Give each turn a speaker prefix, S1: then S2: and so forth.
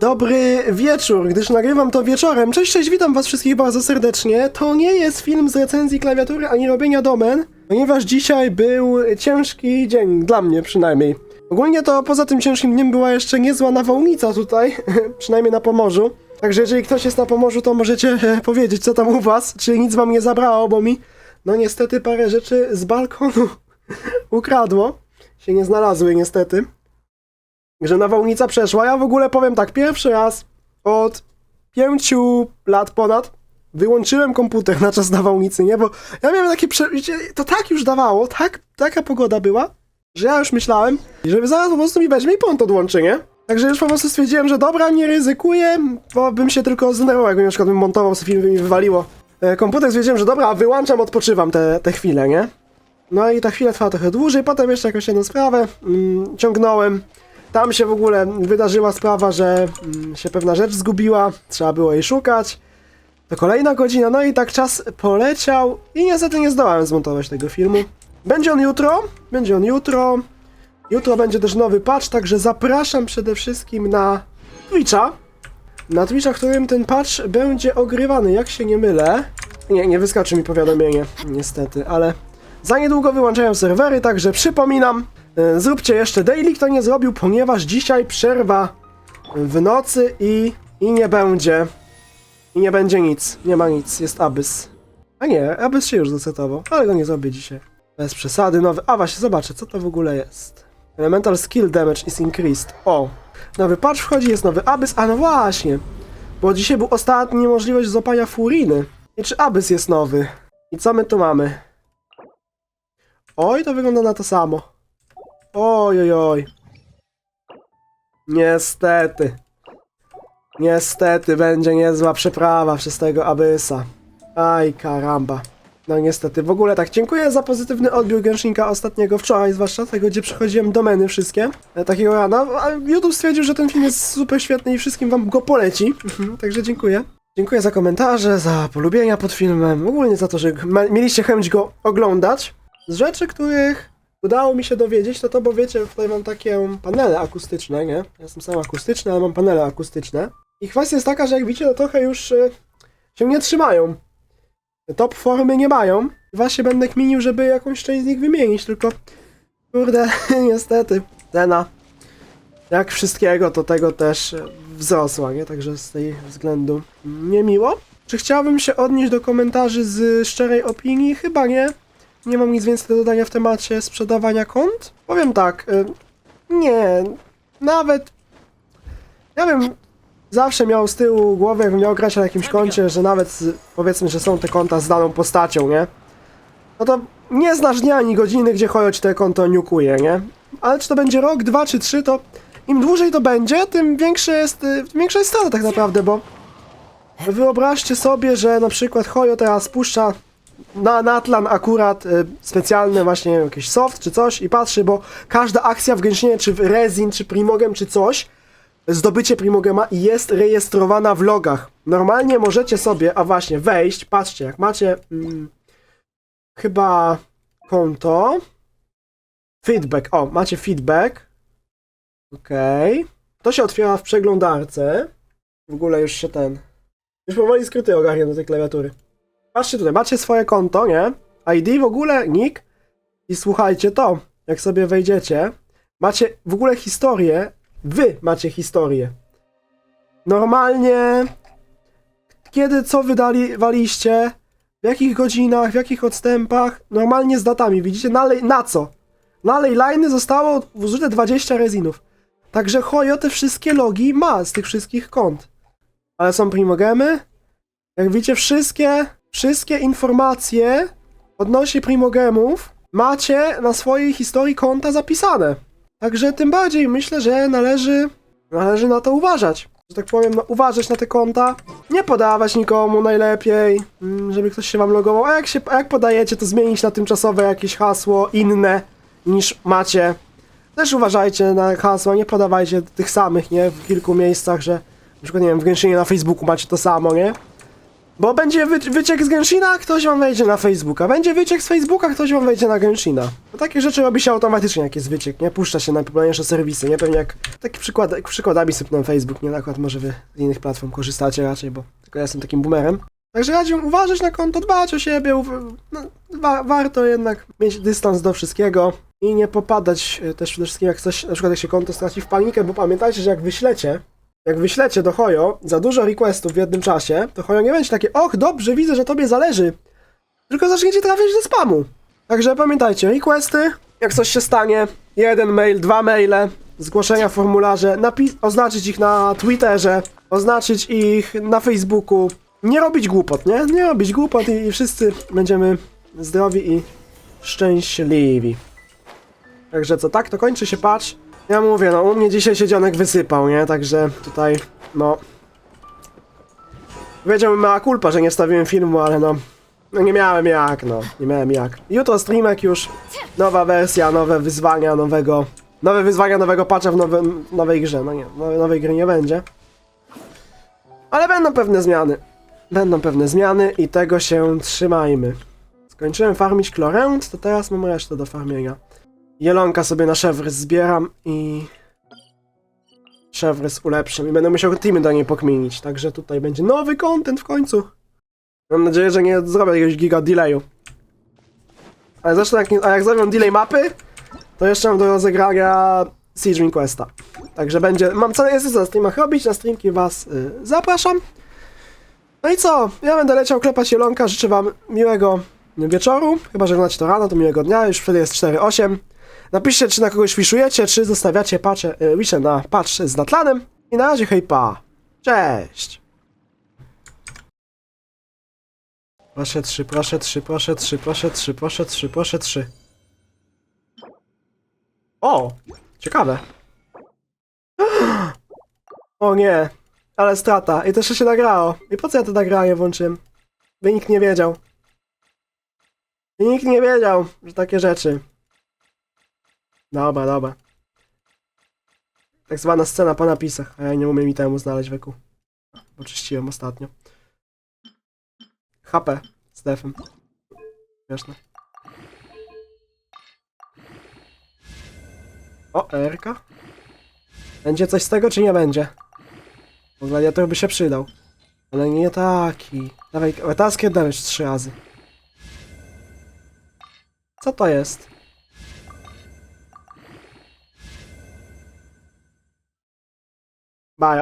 S1: Dobry wieczór, gdyż nagrywam to wieczorem. Cześć, cześć, witam was wszystkich bardzo serdecznie. To nie jest film z recenzji klawiatury ani robienia domen, ponieważ dzisiaj był ciężki dzień, dla mnie przynajmniej. Ogólnie to poza tym ciężkim dniem była jeszcze niezła nawałnica tutaj, przynajmniej na Pomorzu. Także jeżeli ktoś jest na Pomorzu, to możecie powiedzieć, co tam u was, czy nic wam nie zabrało, bo mi, no niestety parę rzeczy z balkonu ukradło. Się nie znalazły niestety że nawałnica przeszła. Ja w ogóle powiem tak, pierwszy raz od pięciu lat ponad wyłączyłem komputer na czas nawałnicy, nie? Bo ja miałem takie prze... to tak już dawało, tak, taka pogoda była, że ja już myślałem, że zaraz po prostu mi weźmie i prąd odłączy, nie? Także już po prostu stwierdziłem, że dobra, nie ryzykuję, bo bym się tylko zdenerwował, jakbym na przykład bym montował sobie film, by mi wywaliło e, komputer, stwierdziłem, że dobra, wyłączam, odpoczywam te, te chwile, nie? No i ta chwila trwała trochę dłużej, potem jeszcze jakąś jedną sprawę mm, ciągnąłem. Tam się w ogóle wydarzyła sprawa, że mm, się pewna rzecz zgubiła, trzeba było jej szukać. To kolejna godzina, no i tak czas poleciał i niestety nie zdołałem zmontować tego filmu. Będzie on jutro, będzie on jutro. Jutro będzie też nowy patch, także zapraszam przede wszystkim na Twitcha. Na Twitcha, którym ten patch będzie ogrywany, jak się nie mylę. Nie, nie wyskoczy mi powiadomienie, niestety, ale za niedługo wyłączają serwery, także przypominam, zróbcie jeszcze daily, kto nie zrobił, ponieważ dzisiaj przerwa w nocy i, i nie będzie. I nie będzie nic, nie ma nic, jest Abyss. A nie, Abyss się już zasetował, ale go nie zrobię dzisiaj. Bez przesady, nowy, a właśnie, zobaczę, co to w ogóle jest. Elemental skill damage is increased. O, nowy patch wchodzi, jest nowy Abyss, a no właśnie. Bo dzisiaj był ostatni możliwość złapania Furiny. I czy Abyss jest nowy? I co my tu mamy? Oj, to wygląda na to samo. Oj, oj. Niestety. Niestety będzie niezła przeprawa przez tego Abyssa. Aj, karamba. No niestety, w ogóle tak, dziękuję za pozytywny odbiór Genshinka ostatniego wczoraj, zwłaszcza tego, gdzie przechodziłem domeny wszystkie, e, takiego rana, a YouTube stwierdził, że ten film jest super świetny i wszystkim wam go poleci, także dziękuję. Dziękuję za komentarze, za polubienia pod filmem, ogólnie za to, że mieliście chęć go oglądać. Z rzeczy, których udało mi się dowiedzieć, to to, bo wiecie, tutaj mam takie panele akustyczne, nie? Ja jestem sam akustyczny, ale mam panele akustyczne. I kwestia jest taka, że jak widzicie, to trochę już e, się nie trzymają. Top formy nie mają. Właśnie będę kminił, żeby jakąś część z nich wymienić, tylko kurde, niestety, cena jak wszystkiego, to tego też e, wzrosła, nie? Także z tej względu niemiło. Czy chciałbym się odnieść do komentarzy z szczerej opinii? Chyba nie. Nie mam nic więcej do dodania w temacie sprzedawania kont. Powiem tak, y, nie, nawet, ja bym zawsze miał z tyłu głowy, jakbym miał grać na jakimś koncie, że nawet powiedzmy, że są te konta z daną postacią, nie? No to nie znasz dnia ani godziny, gdzie choć te konto niukuje, nie? Ale czy to będzie rok, dwa czy trzy, to im dłużej to będzie, tym większe jest, y, większa jest strata tak naprawdę, bo wyobraźcie sobie, że na przykład Hojo teraz puszcza na Natlan akurat y, specjalny właśnie jakiś soft czy coś i patrzy, bo każda akcja w Genshinie, czy w Rezin, czy Primogem, czy coś, zdobycie Primogema jest rejestrowana w logach. Normalnie możecie sobie, a właśnie, wejść, patrzcie, jak macie mm, chyba konto, feedback, o, macie feedback, okej, to się otwiera w przeglądarce, w ogóle już się ten, już powoli skryty ogarniam do tej klawiatury. Patrzcie tutaj, macie swoje konto, nie? ID w ogóle, nick. I słuchajcie to, jak sobie wejdziecie, macie w ogóle historię, wy macie historię. Normalnie, kiedy co wydali, waliście, w jakich godzinach, w jakich odstępach, normalnie z datami, widzicie, na, na co? Na lejliny zostało zużyte 20 rezinów. Także Hojo te wszystkie logi ma z tych wszystkich kont. Ale są primogemy, jak widzicie, wszystkie, wszystkie informacje odnośnie primogemów macie na swojej historii konta zapisane. Także tym bardziej myślę, że należy, należy na to uważać. Że tak powiem, no, uważać na te konta, nie podawać nikomu najlepiej, mm, żeby ktoś się wam logował, a jak, się, jak podajecie, to zmienić na tymczasowe jakieś hasło inne niż macie. Też uważajcie na hasła, nie podawajcie tych samych, nie, w kilku miejscach, że na przykład, nie wiem, w Genshinie na Facebooku macie to samo, nie? Bo będzie wy wyciek z Genshina, ktoś wam wejdzie na Facebooka. Będzie wyciek z Facebooka, ktoś wam wejdzie na Genshina. Bo takie rzeczy robi się automatycznie, jak jest wyciek, nie? Puszcza się na najpopularniejsze serwisy, nie? Pewnie jak... Taki przykład, przykładami sypnę Facebook, nie? Akurat może wy z innych platform korzystacie raczej, bo tylko ja jestem takim boomerem. Także radziłbym uważać na konto, dbać o siebie, no, wa warto jednak mieć dystans do wszystkiego i nie popadać e, też przede wszystkim jak coś, na przykład jak się konto straci w panikę, bo pamiętajcie, że jak wyślecie, jak wyślecie do Hojo za dużo requestów w jednym czasie, to Hojo nie będzie takie, och, dobrze, widzę, że tobie zależy, tylko zaczniecie trafiać do spamu. Także pamiętajcie, requesty, jak coś się stanie, jeden mail, dwa maile, zgłoszenia w formularze, oznaczyć ich na Twitterze, oznaczyć ich na Facebooku, nie robić głupot, nie? Nie robić głupot i, i wszyscy będziemy zdrowi i szczęśliwi. Także co, tak to kończy się patch. Ja mówię, no u mnie dzisiaj się dzionek wysypał, nie? Także tutaj, no... Wiedziałbym mała kulpa, że nie wstawiłem filmu, ale no... No nie miałem jak, no. Nie miałem jak. Jutro streamek już. Nowa wersja, nowe wyzwania, nowego... Nowe wyzwania, nowego patcha w nowym, nowej grze. No nie, nowej, gry nie będzie. Ale będą pewne zmiany. Będą pewne zmiany i tego się trzymajmy. Skończyłem farmić Klorent, to teraz mam resztę do farmienia. Jelonka sobie na Chevres zbieram i... Chevres ulepszam i będę musiał teamy do niej pokminić, także tutaj będzie nowy content w końcu. Mam nadzieję, że nie zrobię jakiegoś giga delayu. Ale zresztą jak, a jak zrobią delay mapy, to jeszcze mam do rozegrania Siege Requesta. Także będzie, mam co jest na streamach robić, na streamki was y, zapraszam. No i co? Ja będę leciał klepać jelonka, życzę wam miłego wieczoru, chyba że oglądacie to rano, to miłego dnia, już wtedy jest 4.8. Napiszcie, czy na kogoś wiszujecie, czy zostawiacie pacze, wisze na patch z Natlanem. I na razie hej pa. Cześć. Proszę trzy, proszę trzy, proszę trzy, proszę trzy, proszę trzy, proszę trzy. O! Ciekawe. O nie, ale strata. I to jeszcze się nagrało. I po co ja to nagranie włączyłem? By nikt nie wiedział. I nikt nie wiedział, że takie rzeczy. Dobra, dobra. Tak zwana scena po napisach, a ja nie umiem temu znaleźć weku. Oczyściłem ostatnio. HP z defem. Śmieszne. O, RK? Będzie coś z tego, czy nie będzie? Bo gladiator by się przydał. Ale nie taki. Dawaj, taskie damage trzy razy. Co to jest? My.